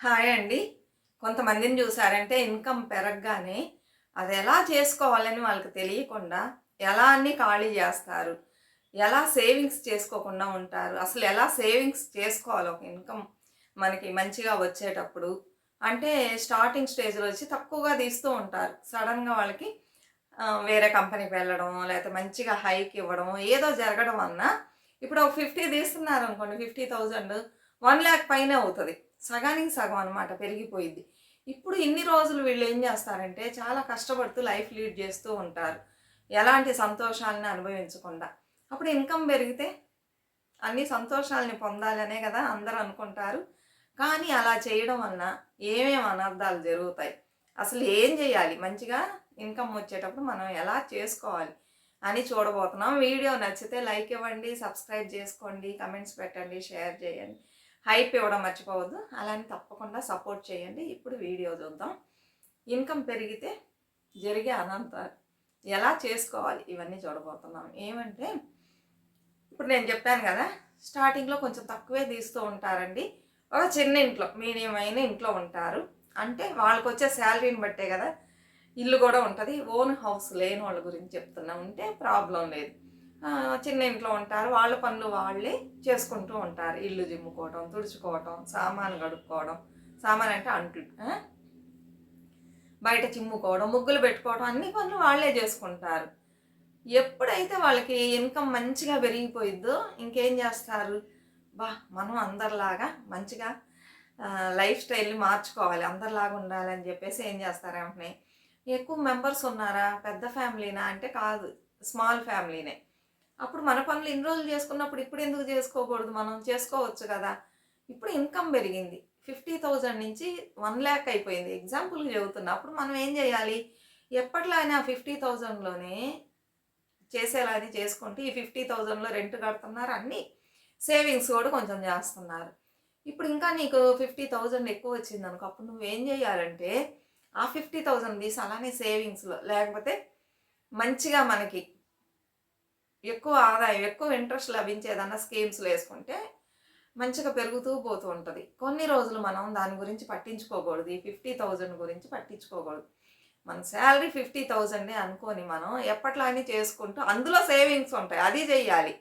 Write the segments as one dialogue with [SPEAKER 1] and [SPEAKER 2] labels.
[SPEAKER 1] Hi అండి. కొంతమందిని చూసారంటే ఇన్కమ్ పెరగగానే అది ఎలా చేసుకోవాలని వాళ్ళకి తెలియకుండా ఎలా అన్ని ఖాళీ చేస్తారు ఎలా సేవింగ్స్ చేసుకోకుండా ఉంటారు అసలు ఎలా సేవింగ్స్ చేసుకోవాలి ఒక ఇన్కమ్ మనకి మంచిగా వచ్చేటప్పుడు అంటే స్టార్టింగ్ స్టేజ్లో వచ్చి తక్కువగా తీస్తూ ఉంటారు. సడన్గా వాళ్ళకి వేరే కంపెనీకి వెళ్ళడం లేకపోతే మంచిగా హైక్ ఇవ్వడం ఏదో జరగడం వలన ఇప్పుడు ఒక ఫిఫ్టీ తీస్తున్నారు అనుకోండి ఫిఫ్టీ థౌజండ్ వన్ ల్యాక్ పైనే అవుతుంది. సగానికి సగం అనమాట పెరిగిపోయింది. ఇప్పుడు ఇన్ని రోజులు వీళ్ళు ఏం చేస్తారంటే చాలా కష్టపడుతూ లైఫ్ లీడ్ చేస్తూ ఉంటారు. ఎలాంటి సంతోషాలని అనుభవించకుండా. అప్పుడు ఇన్కమ్ పెరిగితే అన్ని సంతోషాలని పొందాలనే కదా అందరూ అనుకుంటారు. కానీ అలా చేయడం వలన ఏమేమి అనర్థాలు జరుగుతాయి? అసలు ఏం చేయాలి? మంచిగా ఇన్కమ్ వచ్చేటప్పుడు మనం ఎలా చేసుకోవాలి అని చూడబోతున్నాం. వీడియో నచ్చితే లైక్ ఇవ్వండి సబ్స్క్రైబ్ చేసుకోండి కమెంట్స్ పెట్టండి షేర్ చేయండి. హైప్ ఇవ్వడం మర్చిపోవద్దు. అలానే తప్పకుండా సపోర్ట్ చేయండి. ఇప్పుడు వీడియో చూద్దాం. ఇన్కమ్ పెరిగితే జరిగే అనంత ఎలా చేసుకోవాలి? ఇవన్నీ చూడబోతున్నాం. ఏమంటే ఇప్పుడు నేను చెప్పాను కదా స్టార్టింగ్లో కొంచెం తక్కువే తీస్తూ ఉంటారండి. ఒక చిన్న ఇంట్లో మీడియం అయిన ఇంట్లో ఉంటారు. అంటే వాళ్ళకి వచ్చే శాలరీని బట్టే కదా ఇల్లు కూడా ఉంటుంది. ఓన్ హౌస్ లేని వాళ్ళ గురించి చెప్తున్నా. ఉంటే ప్రాబ్లం లేదు. చిన్న ఇంట్లో ఉంటారు. వాళ్ళ పనులు వాళ్ళే చేసుకుంటూ ఉంటారు. ఇల్లు జిమ్ముకోవడం తుడుచుకోవడం సామాను గడుపుకోవడం సామాన్ అంటే అంటు బయట చిమ్ముకోవడం ముగ్గులు పెట్టుకోవడం అన్ని పనులు వాళ్ళే చేసుకుంటారు. ఎప్పుడైతే వాళ్ళకి ఇన్కమ్ మంచిగా పెరిగిపోయిద్దో ఇంకేం చేస్తారు? బా మనం అందరిలాగా మంచిగా లైఫ్ స్టైల్ని మార్చుకోవాలి. అందరిలాగా ఉండాలని చెప్పేసి ఏం చేస్తారు వెంటనే? ఎక్కువ మెంబర్స్ ఉన్నారా? పెద్ద ఫ్యామిలీనా? అంటే కాదు స్మాల్ ఫ్యామిలీనే. అప్పుడు మన పనులు ఇన్ని రోజులు చేసుకున్నప్పుడు ఇప్పుడు ఎందుకు చేసుకోకూడదు? మనం చేసుకోవచ్చు కదా. ఇప్పుడు ఇన్కమ్ పెరిగింది. ఫిఫ్టీ థౌజండ్ నుంచి వన్ ల్యాక్ అయిపోయింది. ఎగ్జాంపుల్కి చెబుతున్నా. అప్పుడు మనం ఏం చేయాలి? ఎప్పట్లానే ఆ ఫిఫ్టీ థౌజండ్లోనే చేసేలా అది చేసుకుంటూ ఈ ఫిఫ్టీ థౌజండ్లో రెంట్ కడుతున్నారు. అన్నీ సేవింగ్స్ కూడా కొంచెం చేస్తున్నారు. ఇప్పుడు ఇంకా నీకు ఫిఫ్టీ థౌజండ్ ఎక్కువ వచ్చింది అనుకో అప్పుడు నువ్వేం చేయాలంటే ఆ ఫిఫ్టీ థౌజండ్ తీసి అలానే సేవింగ్స్లో లేకపోతే మంచిగా మనకి ఎక్కువ ఆదాయం ఎక్కువ ఇంట్రెస్ట్ లభించేదన్న స్కీమ్స్లో వేసుకుంటే మంచిగా పెరుగుతూ పోతూ ఉంటుంది. కొన్ని రోజులు మనం దాని గురించి పట్టించుకోకూడదు. ఈ ఫిఫ్టీ థౌజండ్ గురించి పట్టించుకోకూడదు. మన శాలరీ ఫిఫ్టీ థౌజండే అనుకొని మనం ఎప్పట్లానే చేసుకుంటూ అందులో సేవింగ్స్ ఉంటాయి. అది చేయాలి.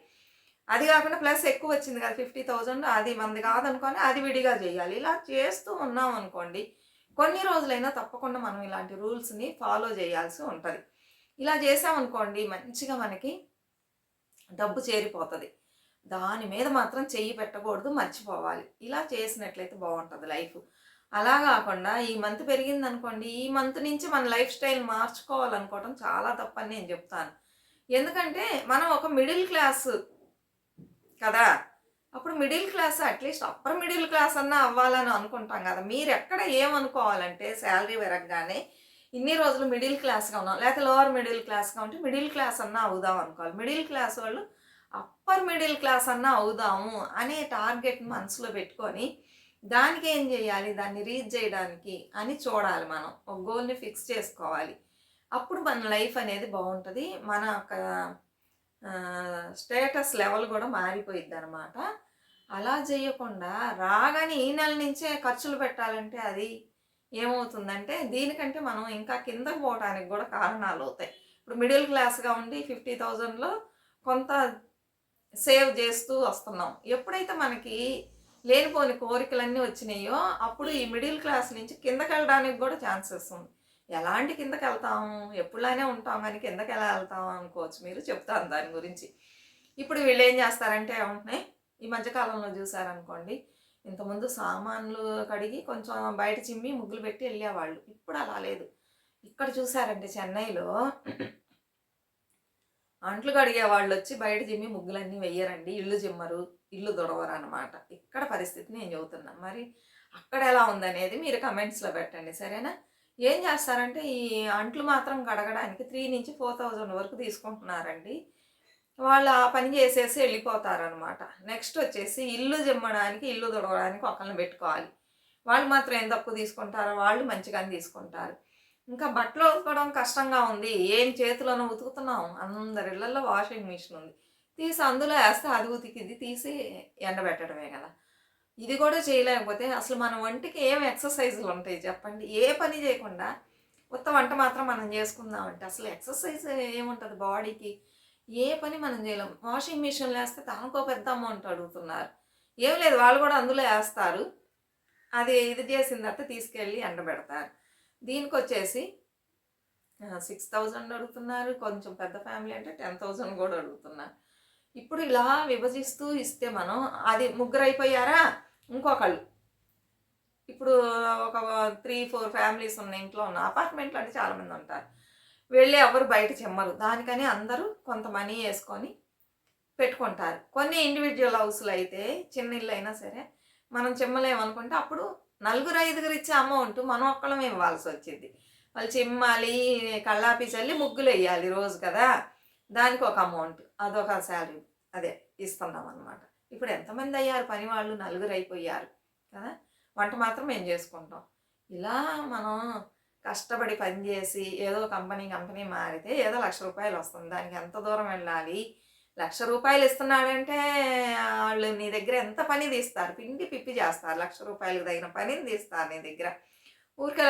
[SPEAKER 1] అది కాకుండా ప్లస్ ఎక్కువ వచ్చింది కదా ఫిఫ్టీ థౌజండ్ అది మనది కాదనుకొని అది విడిగా చేయాలి. ఇలా చేస్తూ ఉన్నాం అనుకోండి కొన్ని రోజులైనా తప్పకుండా మనం ఇలాంటి రూల్స్ని ఫాలో చేయాల్సి ఉంటుంది. ఇలా చేసామనుకోండి మంచిగా మనకి డబ్బు చేరిపోతుంది. దాని మీద మాత్రం చెయ్యి పెట్టకూడదు మర్చిపోవాలి. ఇలా చేసినట్లయితే బాగుంటుంది లైఫ్. అలా కాకుండా ఈ మంత్ పెరిగింది అనుకోండి ఈ మంత్ నుంచి మన లైఫ్ స్టైల్ మార్చుకోవాలనుకోవడం చాలా తప్పని నేను చెప్తాను. ఎందుకంటే మనం ఒక మిడిల్ క్లాస్ కదా అప్పుడు middle class at least upper middle class అన్నా అవ్వాలని అనుకుంటాం కదా. మీరు ఎక్కడ ఏమనుకోవాలంటే శాలరీ పెరగగానే ఇన్ని రోజులు మిడిల్ క్లాస్గా ఉన్నాం. లేకపోతే లోవర్ మిడిల్ క్లాస్గా ఉంటే మిడిల్ క్లాస్ అన్నా అవుదాం అనుకోవాలి. మిడిల్ క్లాస్ వాళ్ళు అప్పర్ మిడిల్ క్లాస్ అన్నా అవుదాము అనే టార్గెట్ మనసులో పెట్టుకొని దానికి ఏం చేయాలి? దాన్ని రీచ్ చేయడానికి అని చూడాలి మనం. ఒక గోల్ని ఫిక్స్ చేసుకోవాలి. అప్పుడు మన లైఫ్ అనేది బాగుంటుంది. మన ఒక స్టేటస్ లెవెల్ కూడా మారిపోయిద్ది అనమాట అలా చేయకుండా రాగానే ఈ నెల నుంచే ఖర్చులు పెట్టాలంటే అది ఏమవుతుందంటే దీనికంటే మనం ఇంకా కిందకు పోవడానికి కూడా కారణాలు అవుతాయి. ఇప్పుడు మిడిల్ క్లాస్గా ఉండి ఫిఫ్టీ థౌజండ్లో కొంత సేవ్ చేస్తూ వస్తున్నాం. ఎప్పుడైతే మనకి లేనిపోని కోరికలన్నీ వచ్చినాయో అప్పుడు ఈ మిడిల్ క్లాస్ నుంచి కిందకి వెళ్ళడానికి కూడా ఛాన్సెస్ ఉంది. ఎలాంటి కిందకి వెళ్తాము ఎప్పుడులానే ఉంటాం కానీ కిందకి ఎలా వెళ్తాము అనుకోవచ్చు. మీరు చెప్తాను దాని గురించి. ఇప్పుడు వీళ్ళు ఏం చేస్తారంటే ఏమంటున్నాయి ఈ మధ్యకాలంలో చూసారనుకోండి ఇంతకుముందు సామాన్లు కడిగి కొంచెం బయట చిమ్మి ముగ్గులు పెట్టి వెళ్ళేవాళ్ళు. ఇప్పుడు అలా లేదు. ఇక్కడ చూసారంటే చెన్నైలో అంట్లు కడిగే వాళ్ళు వచ్చి బయట చిమ్మి ముగ్గులన్నీ వెయ్యరండి ఇల్లు చిమ్మరు ఇల్లు దొడవరు అనమాట ఇక్కడ పరిస్థితి నేను చెబుతున్నా. మరి అక్కడ ఎలా ఉందనేది మీరు కమెంట్స్లో పెట్టండి. సరేనా? ఏం చేస్తారంటే ఈ అంట్లు మాత్రం కడగడానికి త్రీ నుంచి ఫోర్ థౌజండ్ వరకు తీసుకుంటున్నారండి. వాళ్ళు ఆ పని చేసేసి వెళ్ళిపోతారనమాట నెక్స్ట్ వచ్చేసి ఇల్లు జిమ్మడానికి ఇల్లు తుడవడానికి ఒకరిని పెట్టుకోవాలి. వాళ్ళు మాత్రం ఏం తక్కువ తీసుకుంటారో వాళ్ళు మంచిగానే తీసుకుంటారు. ఇంకా బట్టలు ఉతకడం కష్టంగా ఉంది. ఏం చేతిలోనూ ఉతుకుతున్నాం. అందరి ఇళ్ళలో వాషింగ్ మిషన్ ఉంది. తీసి అందులో వేస్తే అది ఉతికిద్ది తీసి ఎండబెట్టడమే కదా. ఇది కూడా చేయలేకపోతే అసలు మన వంటికి ఏం ఎక్సర్సైజులు ఉంటాయి చెప్పండి? ఏ పని చేయకుండా కొత్త వంట మాత్రం మనం చేసుకుందామంటే అసలు ఎక్సర్సైజ్ ఏముంటుంది బాడీకి ఏ పని మనం చేయలేం. వాషింగ్ మిషన్లో వేస్తే తనకో పెద్ద అమౌంట్ అడుగుతున్నారు. ఏం లేదు వాళ్ళు కూడా అందులో వేస్తారు. అది ఇది చేసిన తర్వాత తీసుకెళ్ళి ఎండబెడతారు దీనికి వచ్చేసి సిక్స్ థౌజండ్ అడుగుతున్నారు. కొంచెం పెద్ద ఫ్యామిలీ అంటే టెన్ థౌజండ్ కూడా అడుగుతున్నారు. ఇప్పుడు ఇలా విభజిస్తూ ఇస్తే మనం అది ముగ్గురు అయిపోయారా? ఇంకొకళ్ళు. ఇప్పుడు ఒక త్రీ ఫోర్ ఫ్యామిలీస్ ఉన్న ఇంట్లో ఉన్న అపార్ట్మెంట్లో అంటే చాలామంది ఉంటారు. వెళ్ళి ఎవరు బయట చెమ్మరు. దానికని అందరూ కొంత మనీ వేసుకొని పెట్టుకుంటారు. కొన్ని ఇండివిజువల్ హౌస్లు అయితే చిన్న ఇల్లు అయినా సరే మనం చిమ్మలేమనుకుంటే అప్పుడు నలుగురు ఐదుగురు ఇచ్చే అమౌంట్ మనం ఒక్కళ్ళం ఇవ్వాల్సి వచ్చింది. వాళ్ళు చిమ్మాలి కళ్ళాపి చల్లి ముగ్గులు వేయాలి రోజు కదా. దానికి ఒక అమౌంట్ అదొక శాలరీ అదే ఇస్తున్నాం అనమాట ఇప్పుడు ఎంతమంది అయ్యారు? పని వాళ్ళు నలుగురు అయిపోయారు కదా. వంట మాత్రం మేము చేసుకుంటాం. ఇలా మనం కష్టపడి పని చేసి ఏదో కంపెనీ కంపెనీ మారితే ఏదో లక్ష రూపాయలు వస్తుంది. దానికి ఎంత దూరం వెళ్ళాలి? లక్ష రూపాయలు ఇస్తున్నాడంటే వాళ్ళు నీ దగ్గర ఎంత పని తీస్తారు? పిండి పిప్పి చేస్తారు. లక్ష రూపాయలకు తగిన పనిని తీస్తారు నీ దగ్గర. ఊరికే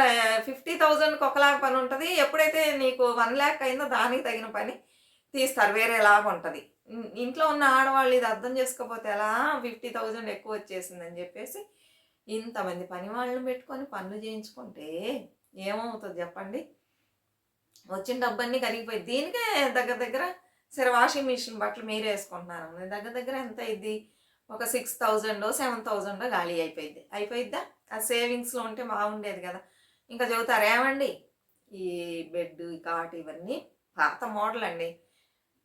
[SPEAKER 1] ఫిఫ్టీ థౌజండ్కి ఒకలాగా పని ఉంటుంది. ఎప్పుడైతే నీకు వన్ ల్యాక్ అయిందో దానికి తగిన పని తీస్తారు. వేరేలాగా ఉంటుంది. ఇంట్లో ఉన్న ఆడవాళ్ళు ఇది అర్థం చేసుకోకపోతే ఎలా ఫిఫ్టీ థౌజండ్ ఎక్కువ వచ్చేసిందని చెప్పేసి ఇంతమంది పని వాళ్ళని పెట్టుకొని పనులు చేయించుకుంటే ఏమవుతుంది చెప్పండి? వచ్చిన డబ్బన్నీ కరిగిపోయి దీనికే దగ్గర దగ్గర సరే వాషింగ్ మిషన్ బట్టలు మీరే వేసుకుంటున్నారు. దగ్గర దగ్గర ఎంత అయింది ఒక సిక్స్ థౌజండో సెవెన్ థౌజండో గాలి అయిపోయింది అయిపోయిద్దా? ఆ సేవింగ్స్లో ఉంటే బాగుండేది కదా. ఇంకా చెబుతారు ఏమండి? ఈ బెడ్ ఈ కాట్ ఇవన్నీ పాత మోడల్ అండి.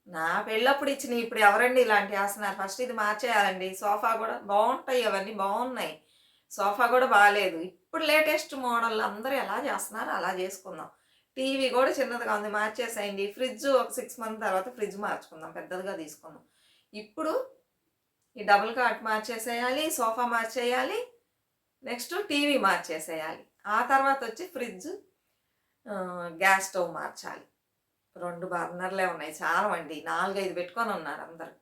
[SPEAKER 1] నా పెళ్ళప్పుడు ఇచ్చిన ఇప్పుడు ఎవరండి ఇలాంటి వేస్తున్నారు? ఫస్ట్ ఇది మార్చేయాలండి. సోఫా కూడా బాగుంటాయి అవన్నీ బాగున్నాయి. సోఫా కూడా బాగాలేదు ఇప్పుడు లేటెస్ట్ మోడల్ అందరూ ఎలా చేస్తున్నారు? అలా చేసుకుందాం. టీవీ కూడా చిన్నదిగా ఉంది మార్చేసేయండి. ఫ్రిడ్జ్ ఒక సిక్స్ మంత్ తర్వాత ఫ్రిడ్జ్ మార్చుకుందాం పెద్దదిగా తీసుకుందాం. ఇప్పుడు ఈ డబుల్ కాట్ మార్చేసేయాలి సోఫా మార్చేయాలి నెక్స్ట్ టీవీ మార్చేసేయాలి. ఆ తర్వాత వచ్చి ఫ్రిడ్జ్ గ్యాస్ స్టవ్ మార్చాలి. రెండు బర్నర్లే ఉన్నాయి చాలా నాలుగైదు పెట్టుకొని ఉన్నారు అందరు.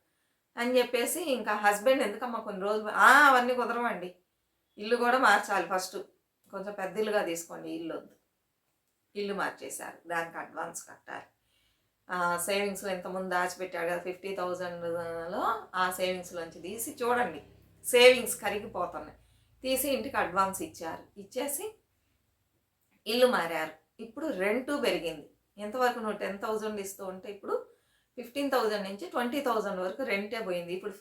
[SPEAKER 1] అని చెప్పేసి ఇంకా హస్బెండ్ ఎందుకమ్మా కొన్ని రోజులు అవన్నీ కుదరవండి. ఇల్లు కూడా మార్చాలి ఫస్ట్. కొంచెం పెద్ద ఇల్లుగా తీసుకోండి ఇల్లు వద్దు ఇల్లు మార్చేశారు దానికి అడ్వాన్స్ కట్టాలి. సేవింగ్స్లో ఇంతకుముందు దాచిపెట్టాడు కదా ఫిఫ్టీ థౌజండ్లో ఆ సేవింగ్స్లోంచి తీసి చూడండి సేవింగ్స్ కరిగిపోతున్నాయి. తీసి ఇంటికి అడ్వాన్స్ ఇచ్చారు. ఇచ్చేసి ఇల్లు మారారు. ఇప్పుడు రెంటు పెరిగింది. ఎంతవరకు నువ్వు టెన్ థౌజండ్ ఇస్తూ ఉంటే ఇప్పుడు ఫిఫ్టీన్ థౌజండ్ నుంచి ట్వంటీ థౌజండ్ వరకు రెంటే పోయింది. ఇప్పుడు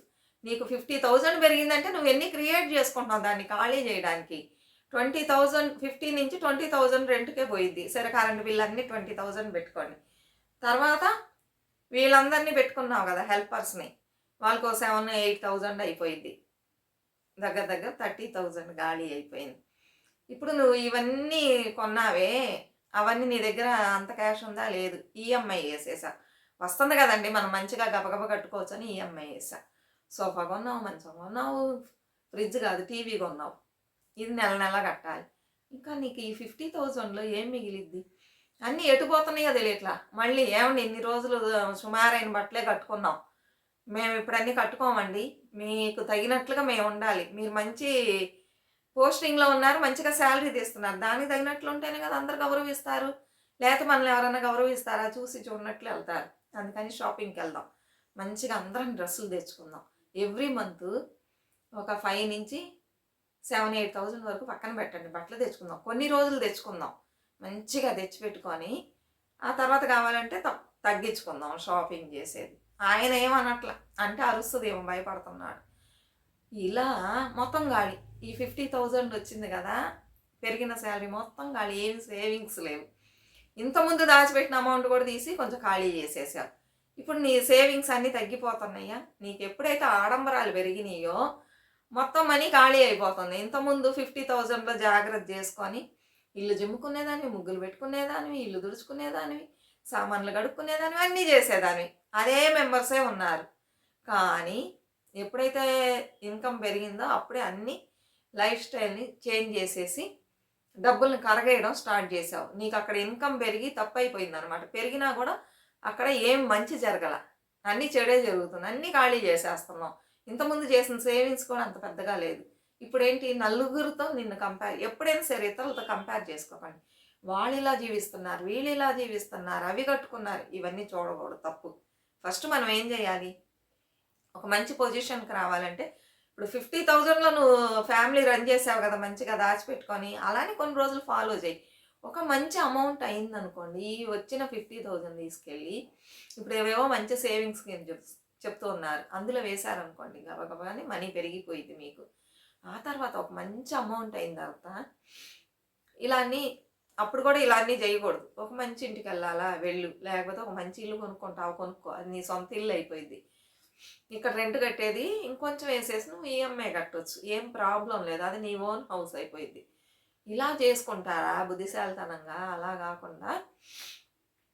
[SPEAKER 1] నీకు ఫిఫ్టీ థౌజండ్ పెరిగిందంటే నువ్వు ఎన్ని క్రియేట్ చేసుకుంటున్నావు దాన్ని ఖాళీ చేయడానికి? ట్వంటీ థౌజండ్ ఫిఫ్టీ నుంచి ట్వంటీ థౌజండ్ రెంట్కే పోయింది సరే కరెంట్ బిల్ అన్నీ ట్వంటీ థౌజండ్ పెట్టుకోండి తర్వాత వీళ్ళందరినీ పెట్టుకున్నావు కదా హెల్పర్స్ని. వాళ్ళకు సెవెన్ ఎయిట్ థౌజండ్ అయిపోయింది దగ్గర దగ్గర థర్టీ థౌజండ్ గాలి అయిపోయింది. ఇప్పుడు నువ్వు ఇవన్నీ కొన్నావే అవన్నీ నీ దగ్గర అంత క్యాష్ ఉందా? లేదు. ఈఎంఐ వేసేసా. వస్తుంది కదండి మనం మంచిగా గబగబ కట్టుకోవచ్చు అని ఈఎంఐ వేసా. సోఫా కొన్నావు మంచం కొన్నావు ఫ్రిడ్జ్ కాదు టీవీ కొన్నావు. ఇది నెల నెల కట్టాలి. ఇంకా నీకు ఈ ఫిఫ్టీ థౌజండ్లో ఏం మిగిలిద్ది? అన్నీ ఎటుపోతున్నాయో తెలియట్లా. మళ్ళీ ఏమండి ఇన్ని రోజులు సుమారైన బట్టలే కట్టుకున్నాం. మేము ఇప్పుడు అన్నీ కట్టుకోమండి. మీకు తగినట్లుగా మేము ఉండాలి. మీరు మంచి పోస్టింగ్లో ఉన్నారు మంచిగా శాలరీ తీస్తున్నారు. దానికి తగినట్లు ఉంటేనే కదా అందరు గౌరవిస్తారు. లేకపోతే మనల్ని ఎవరైనా గౌరవిస్తారా? చూసి చూడనట్లు వెళ్తారు. అందుకని షాపింగ్కి వెళ్దాం. మంచిగా అందరం డ్రెస్సులు తెచ్చుకుందాం. ఎవ్రీ మంత్ ఒక ఫైవ్ నుంచి సెవెన్ ఎయిట్ థౌజండ్ వరకు పక్కన పెట్టండి. బట్టలు తెచ్చుకుందాం. కొన్ని రోజులు తెచ్చుకుందాం. మంచిగా తెచ్చిపెట్టుకొని ఆ తర్వాత కావాలంటే తగ్గించుకుందాం షాపింగ్ చేసేది. ఆయన ఏమనట్ల? అంటే అరుస్తుంది ఏమో భయపడుతున్నాడు. ఇలా మొత్తం గాలి. ఈ ఫిఫ్టీ థౌజండ్ వచ్చింది కదా పెరిగిన శాలరీ మొత్తం గాలి. ఏం సేవింగ్స్ లేవు. ఇంతకుముందు దాచిపెట్టిన అమౌంట్ కూడా తీసి కొంచెం ఖాళీ చేసేసావు ఇప్పుడు నీ సేవింగ్స్ అన్నీ తగ్గిపోతున్నాయా? నీకు ఎప్పుడైతే ఆడంబరాలు పెరిగినాయో మొత్తం మనీ ఖాళీ అయిపోతుంది. ఇంతకుముందు ఫిఫ్టీ థౌజండ్లో జాగ్రత్త చేసుకొని ఇల్లు జిమ్ముకునేదానివి ముగ్గులు పెట్టుకునేదానివి ఇల్లు దుడుచుకునేదానివి సామాన్లు కడుక్కునేదానివి అన్నీ చేసేదానివి. అదే మెంబర్సే ఉన్నారు. కానీ ఎప్పుడైతే ఇన్కమ్ పెరిగిందో అప్పుడే అన్ని లైఫ్ స్టైల్ని చేంజ్ చేసేసి డబ్బుల్ని కరగేయడం స్టార్ట్ చేసావు. నీకు అక్కడ ఇన్కమ్ పెరిగి తప్పు అనమాట పెరిగినా కూడా అక్కడ ఏం మంచి జరగల. అన్నీ చెడే జరుగుతుంది. అన్నీ ఖాళీ చేసేస్తున్నాం. ఇంతకుముందు చేసిన సేవింగ్స్ కూడా అంత పెద్దగా లేదు. ఇప్పుడేంటి? నలుగురితో నిన్ను కంపేర్ ఎప్పుడైనా సరే ఇతరులతో కంపేర్ చేసుకోకండి. వాళ్ళు ఇలా జీవిస్తున్నారు వీళ్ళు ఇలా జీవిస్తున్నారు అవి కట్టుకున్నారు ఇవన్నీ చూడకూడదు తప్పు. ఫస్ట్ మనం ఏం చేయాలి? ఒక మంచి పొజిషన్కి రావాలంటే ఇప్పుడు ఫిఫ్టీ థౌజండ్లో నువ్వు ఫ్యామిలీ రన్ చేసావు కదా మంచిగా దాచిపెట్టుకొని అలానే కొన్ని రోజులు ఫాలో చేయి. ఒక మంచి అమౌంట్ అయిందనుకోండి ఈ వచ్చిన ఫిఫ్టీ థౌజండ్ తీసుకెళ్ళి ఇప్పుడు ఏవేవో మంచి సేవింగ్స్ స్కీమ్ చెప్ చెప్తూ ఉన్నారు. అందులో వేశారనుకోండి గబగబాని మనీ పెరిగిపోయింది మీకు. ఆ తర్వాత ఒక మంచి అమౌంట్ అయిన తర్వాత ఇలా అన్నీ అప్పుడు కూడా ఇలా అన్నీ చేయకూడదు. ఒక మంచి ఇంటికి వెళ్ళాలా వెళ్ళు. లేకపోతే ఒక మంచి ఇల్లు కొనుక్కుంటావు కొనుక్కో. అది నీ సొంత ఇల్లు అయిపోయింది. ఇక్కడ రెంట్ కట్టేది ఇంకొంచెం వేసేసి నువ్వు ఈఎంఐ కట్టొచ్చు. ఏం ప్రాబ్లం లేదు. అది నీ ఓన్ హౌస్ అయిపోయింది. ఇలా చేసుకుంటారా బుద్ధిశాలితనంగా? అలా కాకుండా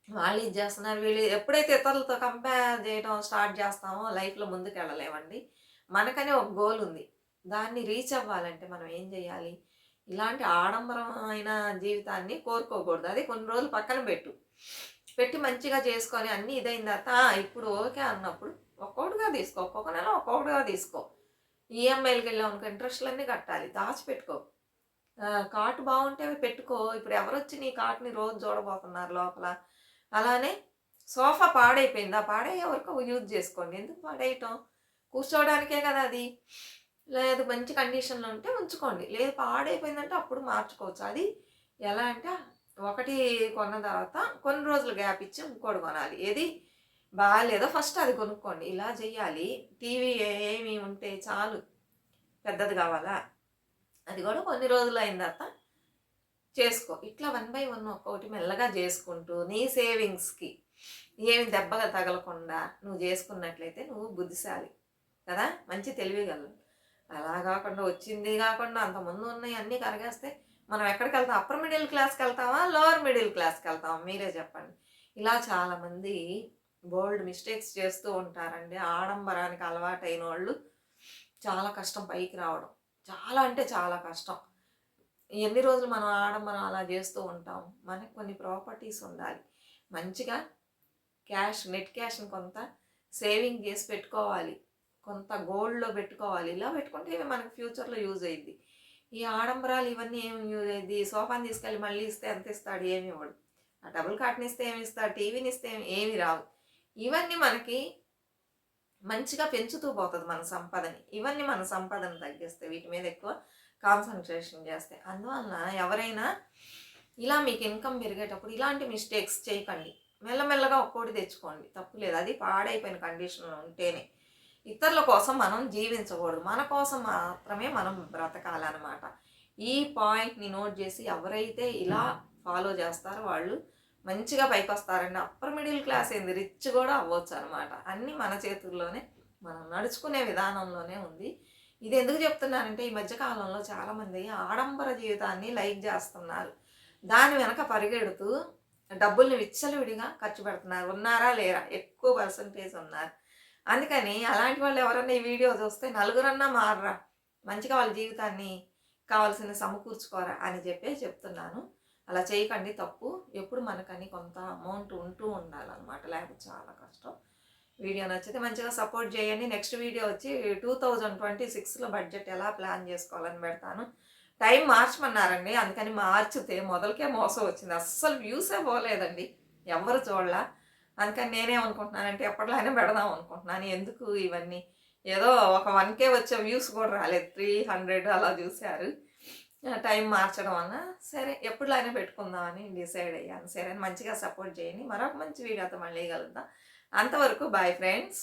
[SPEAKER 1] వాళ్ళు ఇది చేస్తున్నారు? వీళ్ళు ఎప్పుడైతే ఇతరులతో కంపేర్ చేయడం స్టార్ట్ చేస్తామో లైఫ్లో ముందుకు వెళ్ళలేమండి మనకనే ఒక గోల్ ఉంది. దాన్ని రీచ్ అవ్వాలంటే మనం ఏం చేయాలి? ఇలాంటి ఆడంబరమైన జీవితాన్ని కోరుకోకూడదు. అది కొన్ని రోజులు పక్కన పెట్టు. పెట్టి మంచిగా చేసుకొని అన్నీ ఇదైన తర్వాత ఇప్పుడు ఓకే అన్నప్పుడు ఒక్కొక్కటిగా తీసుకో. ఒక్కొక్క నెల ఒక్కొక్కటిగా తీసుకో. ఈఎంఐలకి వెళ్ళాం అనుకో ఇంట్రెస్ట్లన్నీ కట్టాలి. దాచిపెట్టుకో. కార్ట్ బాగుంటే అవి పెట్టుకో. ఇప్పుడు ఎవరు నీ కార్ట్ని రోజు చూడబోతున్నారు లోపల? అలానే సోఫా పాడైపోయింది. ఆ పాడయ్యే వరకు యూజ్ చేసుకోండి. ఎందుకు పాడేయటం? కూర్చోవడానికే కదా అది. లేదు మంచి కండిషన్లో ఉంటే ఉంచుకోండి. లేదు పాడైపోయిందంటే అప్పుడు మార్చుకోవచ్చు. అది ఎలా అంటే ఒకటి కొన్న తర్వాత కొన్ని రోజులు గ్యాప్ ఇచ్చి ఇంకోటి కొనాలి. ఏది బాగాలేదో ఫస్ట్ అది కొనుక్కోండి. ఇలా చేయాలి టీవీ ఏమి ఉంటే చాలు. పెద్దది కావాలా? అది కూడా కొన్ని రోజులు అయిన తర్వాత చేసుకో. ఇట్లా వన్ బై వన్ ఒక్కొక్కటి మెల్లగా చేసుకుంటూ నీ సేవింగ్స్కి ఏమి దెబ్బగా తగలకుండా నువ్వు చేసుకున్నట్లయితే నువ్వు బుద్ధిశాలి. కదా? మంచి తెలివిగలవు అలా కాకుండా వచ్చింది కాకుండా అంతకుముందు ఉన్నాయి అన్నీ కరగేస్తే మనం ఎక్కడికి వెళ్తాం అప్పర్ మిడిల్ క్లాస్కి వెళ్తామా? లోవర్ మిడిల్ క్లాస్కి వెళ్తామా? మీరే చెప్పండి. ఇలా చాలామంది బోల్డ్ మిస్టేక్స్ చేస్తూ ఉంటారండి. ఆడంబరానికి అలవాటైన వాళ్ళు చాలా కష్టం పైకి రావడం. చాలా అంటే చాలా కష్టం. ఎన్ని రోజులు మనం ఆడంబరం అలా చేస్తూ ఉంటాం? మనకు కొన్ని ప్రాపర్టీస్ ఉండాలి. మంచిగా క్యాష్ నెట్ క్యాష్ని కొంత సేవింగ్ చేసి పెట్టుకోవాలి. కొంత గోల్డ్లో పెట్టుకోవాలి. ఇలా పెట్టుకుంటే ఇవి మనకి ఫ్యూచర్లో యూజ్ అయ్యింది ఈ ఆడంబరాలు ఇవన్నీ ఏమి యూజ్ అయ్యింది సోఫాని తీసుకెళ్ళి మళ్ళీ ఇస్తే ఎంత ఇస్తాడు? ఏమి ఇవ్వడు. ఆ డబుల్ కాట్ని ఇస్తే ఏమి ఇస్తాడు? టీవీని ఇస్తే ఏమి ఏమి రావు. ఇవన్నీ మనకి మంచిగా పెంచుతూ పోతుంది మన సంపదని. ఇవన్నీ మన సంపదను తగ్గిస్తే వీటి మీద ఎక్కువ కాన్సన్ట్రేషన్ చేస్తే. అందువలన ఎవరైనా ఇలా మీకు ఇన్కమ్ పెరిగేటప్పుడు ఇలాంటి మిస్టేక్స్ చేయకండి. మెల్లమెల్లగా ఒక్కోటి తెచ్చుకోండి. తప్పు లేదు. అది పాడైపోయిన కండిషన్లో ఉంటేనే. ఇతరుల కోసం మనం జీవించకూడదు. మన కోసం మాత్రమే మనం బ్రతకాలన్నమాట. ఈ పాయింట్ని నోట్ చేసి ఎవరైతే ఇలా ఫాలో చేస్తారో వాళ్ళు మంచిగా పైకి వస్తారండి అప్పర్ మిడిల్ క్లాస్ ఏంది? రిచ్ కూడా అవ్వచ్చు అనమాట అన్నీ మన చేతుల్లోనే మనం నడుచుకునే విధానంలోనే ఉంది. ఇది ఎందుకు చెప్తున్నానంటే ఈ మధ్యకాలంలో చాలామంది ఆడంబర జీవితాన్ని లైక్ చేస్తున్నారు. దాని వెనక పరిగెడుతూ డబ్బుల్ని విచ్చలవిడిగా ఖర్చు పెడుతున్నారు. ఉన్నారా లేరా? ఎక్కువ పర్సంటేజ్ ఉన్నారు. అందుకని అలాంటి వాళ్ళు ఎవరన్నా ఈ వీడియో చూస్తే నలుగురన్నా మారరా. మంచిగా వాళ్ళ జీవితాన్ని కావాల్సిన సమకూర్చుకోరా అని చెప్పే చెప్తున్నాను. అలా చేయకండి తప్పు. ఎప్పుడు మనకని కొంత అమౌంట్ ఉంటూ ఉండాలన్నమాట. లేకపోతే చాలా కష్టం. వీడియో నచ్చితే మంచిగా సపోర్ట్ చేయండి. నెక్స్ట్ వీడియో వచ్చి టూ థౌజండ్ ట్వంటీ సిక్స్లో బడ్జెట్ ఎలా ప్లాన్ చేసుకోవాలని పెడతాను. టైం మార్చమన్నారండి. అందుకని మార్చితే మొదలకే మోసం వచ్చింది. అస్సలు వ్యూసే పోలేదండి. ఎవరు చూడలా? అందుకని నేనేమనుకుంటున్నానంటే ఎప్పటిలానే పెడదాం అనుకుంటున్నాను. ఎందుకు ఇవన్నీ? ఏదో ఒక వన్ కే వచ్చే వ్యూస్ కూడా రాలేదు. త్రీ హండ్రెడ్ అలా చూశారు. టైం మార్చడం వల్ల సరే ఎప్పుడులానే పెట్టుకుందామని డిసైడ్ అయ్యాను. సరే మంచిగా సపోర్ట్ చేయండి. మరొక మంచి వీడియోతో మళ్ళీ కలుద్దాం. అంతవరకు బాయ్ ఫ్రెండ్స్